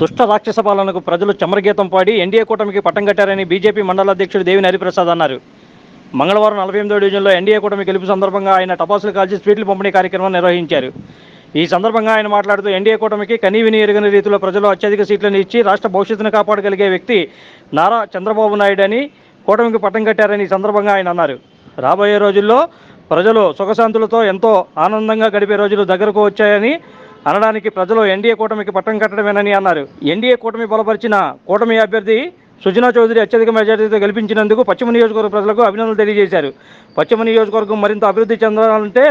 దుష్ట రాక్షస పాలనకు ప్రజలు చమరగీతం పాడి ఎన్డీఏ కూటమికి పట్టం కట్టారని బీజేపీ మండల అధ్యక్షుడు దేవి హరిప్రసాద్ అన్నారు. మంగళవారం నలభై ఎనిమిదో డివిజన్లో ఎన్డీఏ కూటమి గెలుపు సందర్భంగా ఆయన టపాసులు కాల్చి స్వీట్లు పంపిణీ కార్యక్రమం నిర్వహించారు. ఈ సందర్భంగా ఆయన మాట్లాడుతూ ఎన్డీఏ కూటమికి కనీవిని ఎరుగని రీతిలో ప్రజలు అత్యధిక సీట్లను ఇచ్చి రాష్ట్ర భవిష్యత్తును కాపాడగలిగే వ్యక్తి నారా చంద్రబాబు నాయుడు అని కూటమికి పట్టం కట్టారని ఈ సందర్భంగా ఆయన అన్నారు. రాబోయే రోజుల్లో ప్రజలు సుఖశాంతులతో ఎంతో ఆనందంగా గడిపే రోజులు దగ్గరకు వచ్చాయని అనడానికి ప్రజలు ఎన్డీఏ కూటమికి పట్టం కట్టడమేనని అన్నారు. ఎన్డీఏ కూటమి బలపరిచిన కూటమి అభ్యర్థి సుజనా చౌదరి అత్యధిక మెజార్టీతో గెలిపించినందుకు పశ్చిమ నియోజకవర్గ ప్రజలకు అభినందనలు తెలియజేశారు. పశ్చిమ నియోజకవర్గం మరింత అభివృద్ధి చెందాలంటే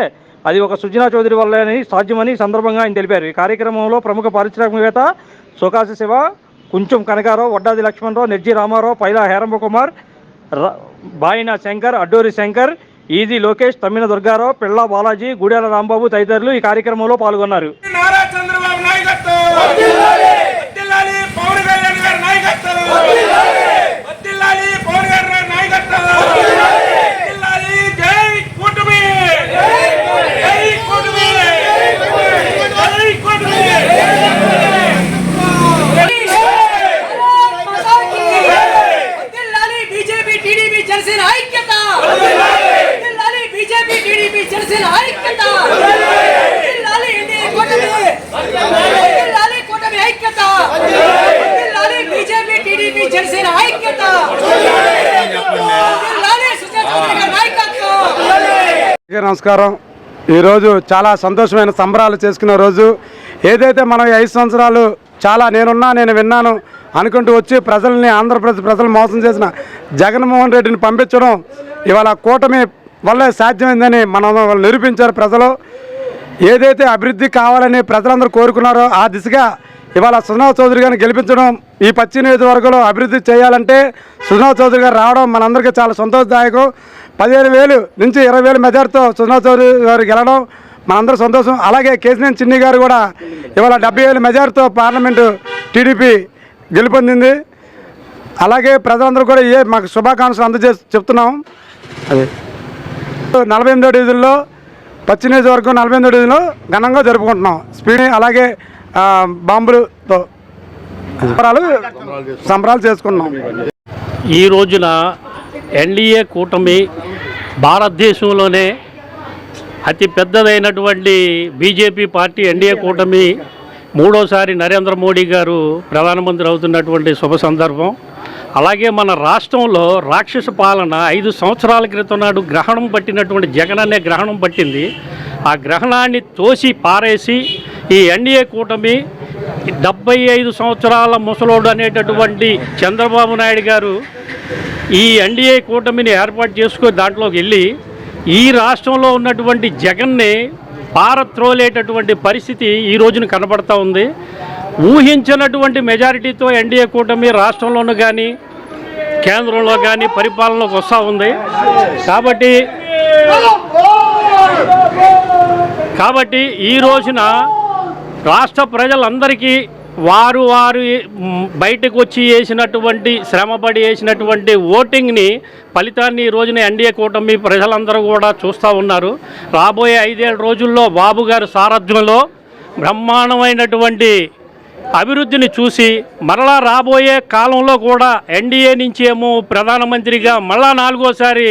అది ఒక సుజనా చౌదరి వల్లనే సాధ్యమని సందర్భంగా ఆయన తెలిపారు. ఈ కార్యక్రమంలో ప్రముఖ పారిశ్రామికవేత్త సుకాశ శివ కుంచెం కనకారావు వడ్డాది లక్ష్మణరావు నిర్జీ రామారావు పైలా హేరంబ కుమార్ బాయిన శంకర్ అడ్డూరి శంకర్ ఈజీ లోకేష్ తమ్మిన దుర్గారావు పిళ్ళ బాలాజీ గుడేల రాంబాబు తదితరులు ఈ కార్యక్రమంలో పాల్గొన్నారు. నారా చంద్రబాబు నాయకత్వం వర్ధిల్లాలి పవన్ కళ్యాణ్ గారి నాయకత్వం వర్ధిల్లాలి పవన్ కళ్యాణ్ గారి నాయకత్వం వర్ధిల్లాలి జై కూటమి జై కూటమి జై కూటమి వర్ధిల్లాలి బీజేపీ టీడీపీ జనసేన ఐక్యత వర్ధిల్లాలి బీజేపీ టీడీపీ జనసేన ఐక్యత వర్ధిల్లాలి ఎన్డీఏ కూటమి వర్ధిల్లాలి కూటమి ఐక్యత వర్ధిల్లాలి బీజేపీ టీడీపీ జనసేన ఐక్యత వర్ధిల్లాలి సుజనా చౌదరి గారి నాయకత్వం అందరికీ నమస్కారం. ఈరోజు చాలా సంతోషమైన సంబరాలు చేసుకునే రోజు. ఏదైతే మనం ఐదు సంవత్సరాలు చాలా నేనున్నా నేను విన్నాను అనుకుంటూ వచ్చి ప్రజల్ని ఆంధ్రప్రదేశ్ ప్రజలు మోసం చేసిన జగన్మోహన్ రెడ్డిని పంపించడం ఇవాళ కూటమి వల్లే సాధ్యమైందని మనం వాళ్ళు నిరూపించారు ప్రజలు. ఏదైతే అభివృద్ధి కావాలని ప్రజలందరూ కోరుకున్నారో ఆ దిశగా ఇవాళ సుజనా చౌదరి గారిని గెలిపించడం ఈ పశ్చిమ నియోజకవర్గంలో అభివృద్ధి చేయాలంటే సుజనా చౌదరి గారు రావడం మనందరికీ చాలా సంతోషదాయకం. పదిహేను వేలు నుంచి ఇరవై వేలు మెజార్టీతో సుజనా చౌదరి గారు గెలవడం మనందరూ సంతోషం. అలాగే కేసినేని చిన్ని గారు కూడా ఇవాళ డెబ్బై వేలు మెజార్టీతో పార్లమెంటు టీడీపీ గెలుపొందింది. అలాగే ప్రజలందరూ కూడా ఏ మాకు శుభాకాంక్షలు అందజేసి చెప్తున్నాం. అదే. నలభై ఎనిమిదో డివిజన్లో పశ్చిమ నియోజకవర్గం నలభై ఎనిమిదో డివిజన్లో ఘనంగా జరుపుకుంటున్నాం. స్పీడ్ అలాగే బాంబులతో సంబరాలు సంబరాలు చేసుకున్నాం. ఈ రోజున ఎన్డీఏ కూటమి భారతదేశంలోనే అతి పెద్దదైనటువంటి బీజేపీ పార్టీ ఎన్డీఏ కూటమి మూడోసారి నరేంద్ర మోడీ గారు ప్రధానమంత్రి అవుతున్నటువంటి శుభ సందర్భం. అలాగే మన రాష్ట్రంలో రాక్షస పాలన ఐదు సంవత్సరాల క్రితం నాడు గ్రహణం పట్టినటువంటి జగన్ అనే గ్రహణం పట్టింది. ఆ గ్రహణాన్ని తోసి పారేసి ఈ ఎన్డీఏ కూటమి డెబ్బై ఐదు సంవత్సరాల ముసలోడు అనేటటువంటి చంద్రబాబు నాయుడు గారు ఈ ఎన్డీఏ కూటమిని ఏర్పాటు చేసుకొని దాంట్లోకి వెళ్ళి ఈ రాష్ట్రంలో ఉన్నటువంటి జగన్ని పారత్రోలేటటువంటి పరిస్థితి ఈ రోజున కనబడతా ఉంది. ఊహించినటువంటి మెజారిటీతో ఎన్డీఏ కూటమి రాష్ట్రంలోనూ కానీ కేంద్రంలో కానీ పరిపాలనలోకి వస్తూ ఉంది. కాబట్టి కాబట్టి ఈ రోజున రాష్ట్ర ప్రజలందరికీ వారు వారు బయటకు వచ్చి వేసినటువంటి శ్రమపడి వేసినటువంటి ఓటింగ్ని ఫలితాన్ని ఈ రోజున ఎన్డీఏ కూటమి ప్రజలందరూ కూడా చూస్తూ ఉన్నారు. రాబోయే ఐదేళ్ళ రోజుల్లో బాబు గారి సారథ్యంలో బ్రహ్మాండమైనటువంటి అభివృద్ధిని చూసి మరలా రాబోయే కాలంలో కూడా ఎన్డీఏ నుంచి ఏమో ప్రధానమంత్రిగా మళ్ళా నాలుగోసారి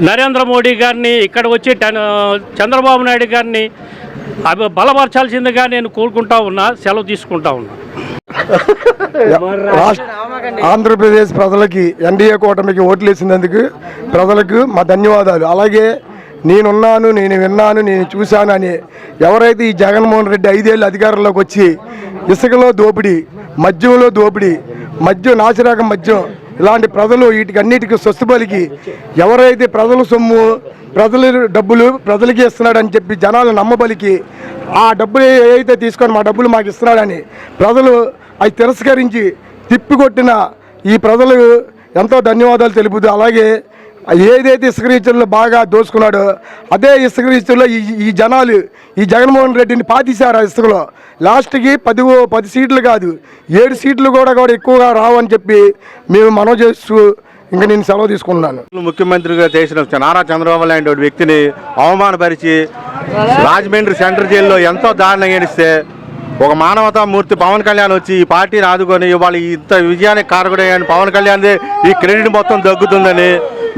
నరేంద్ర మోడీ గారిని ఇక్కడ వచ్చి టెన్- చంద్రబాబు నాయుడు గారిని అవి బలపరచాల్సిందిగా నేను కోరుకుంటా ఉన్నా సెలవు తీసుకుంటా ఉన్నా. రాష్ట్ర ఆంధ్రప్రదేశ్ ప్రజలకి ఎన్డీఏ కూటమికి ఓట్లు వేసినందుకు ప్రజలకు మా ధన్యవాదాలు. అలాగే నేనున్నాను నేను విన్నాను నేను చూశాను అని ఎవరైతే ఈ జగన్మోహన్ రెడ్డి ఐదేళ్ళు అధికారంలోకి వచ్చి ఇసుకలో దోపిడీ మద్యంలో దోపిడీ మద్యం నాసిరకం మద్యం ఇలాంటి ప్రజలు వీటికి అన్నిటికీ స్వస్థపలికి ఎవరైతే ప్రజల సొమ్ము ప్రజల డబ్బులు ప్రజలకి ఇస్తున్నాడని చెప్పి జనాలు నమ్మబలికి ఆ డబ్బులు ఏదైతే తీసుకొని మా డబ్బులు మాకు ఇస్తున్నాడని ప్రజలు అవి తిరస్కరించి తిప్పికొట్టిన ఈ ప్రజలు ఎంతో ధన్యవాదాలు తెలుపుతూ అలాగే ఏదైతే ఇసుక రీచుల్లో బాగా దోచుకున్నాడో అదే ఇసుక రీచుల్లో ఈ ఈ జనాలు ఈ జగన్మోహన్ రెడ్డిని పాతీశారు ఆ ఇసుకలో. లాస్ట్కి పది ఓ- పది సీట్లు కాదు ఏడు సీట్లు కూడా కూడా ఎక్కువగా రావని చెప్పి మేము మనవి చేస్తూ ఇంకా నేను సెలవు తీసుకుంటున్నాను. ముఖ్యమంత్రిగా చేసిన నారా చంద్రబాబు లాంటి వ్యక్తిని అవమానపరిచి రాజమండ్రి సెంట్రల్ జైల్లో ఎంతో దారుణంగా ఏడిస్తే ఒక మానవతా మూర్తి పవన్ కళ్యాణ్ వచ్చి ఈ పార్టీని ఆదుకొని ఇవాళ ఇంత విజయానికి కారకుడయ్యని పవన్ కళ్యాణ్ ఈ క్రెడిట్ మొత్తం దగ్గుతుందని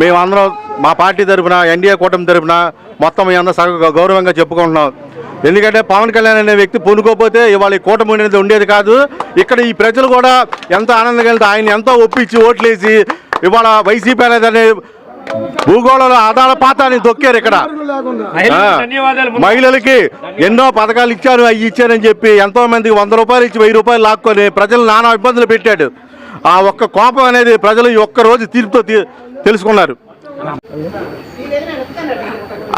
మేమందరం మా పార్టీ తరఫున ఎన్డీఏ కూటమి తరఫున మొత్తం మీ అందరూ సగ గౌరవంగా చెప్పుకుంటున్నాం. ఎందుకంటే పవన్ కళ్యాణ్ అనే వ్యక్తి పొనుకోపోతే ఇవాళ ఈ కూటమి అనేది ఉండేది కాదు. ఇక్కడ ఈ ప్రజలు కూడా ఎంతో ఆనందంగా వెళ్తే ఆయన ఎంతో ఒప్పించి ఓట్లేసి ఇవాళ వైసీపీ అనేది భూగోళంలో ఆదాల పాతాన్ని దొక్కారు ఇక్కడ. మహిళలకి ఎన్నో పథకాలు ఇచ్చారు అవి ఇచ్చారని చెప్పి ఎంతో మందికి వంద రూపాయలు ఇచ్చి వెయ్యి రూపాయలు లాక్కొని ప్రజలు నానా ఇబ్బందులు పెట్టాడు. ఆ ఒక్క కోపం అనేది ప్రజలు ఈ ఒక్క రోజు తీర్పుతో తెలుసుకున్నారు.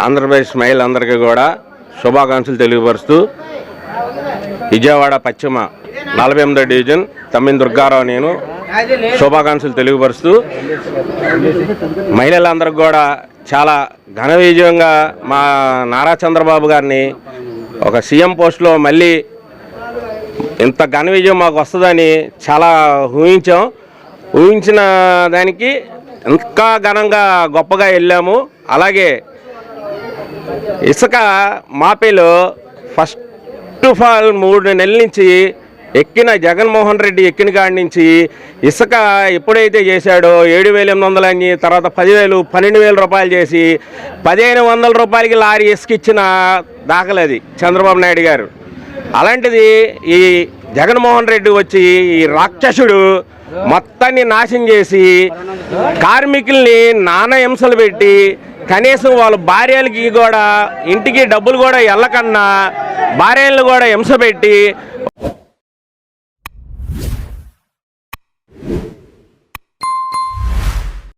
ఆంధ్రప్రదేశ్ మహిళలందరికీ కూడా శుభాకాంక్షలు తెలియపరుస్తూ విజయవాడ పశ్చిమ నలభై ఎనిమిదో డివిజన్ తమ్మిన దుర్గారావు నేను శుభాకాంక్షలు తెలియపరుస్తూ మహిళలందరికీ కూడా చాలా ఘన విజయంగా మా నారా చంద్రబాబు గారిని ఒక సీఎం పోస్ట్లో మళ్ళీ ఇంత ఘన విజయం మాకు వస్తుందని చాలా ఊహించాం. ఊహించిన దానికి ఇంకా ఘనంగా గొప్పగా వెళ్ళాము. అలాగే ఇసుక మాపేలో ఫస్ట్ ఆఫ్ ఆల్ మూడు నెలల నుంచి ఎక్కిన జగన్మోహన్ రెడ్డి ఎక్కిన కాడి నుంచి ఇసుక ఎప్పుడైతే చేశాడో ఏడు వేల ఎనిమిది వందలు అని తర్వాత పదివేలు పన్నెండు వేల రూపాయలు చేసి పదిహేను వందల రూపాయలకి లారీ ఇసుక ఇచ్చిన దాఖలది చంద్రబాబు నాయుడు గారు. అలాంటిది ఈ జగన్మోహన్ రెడ్డి వచ్చి ఈ రాక్షసుడు మొత్తాన్ని నాశనం చేసి కార్మికుల్ని నానా హింసలు పెట్టి కనీసం వాళ్ళ భార్యలకి కూడా ఇంటికి డబ్బులు కూడా వెళ్ళకన్నా భార్యలను కూడా హింస పెట్టి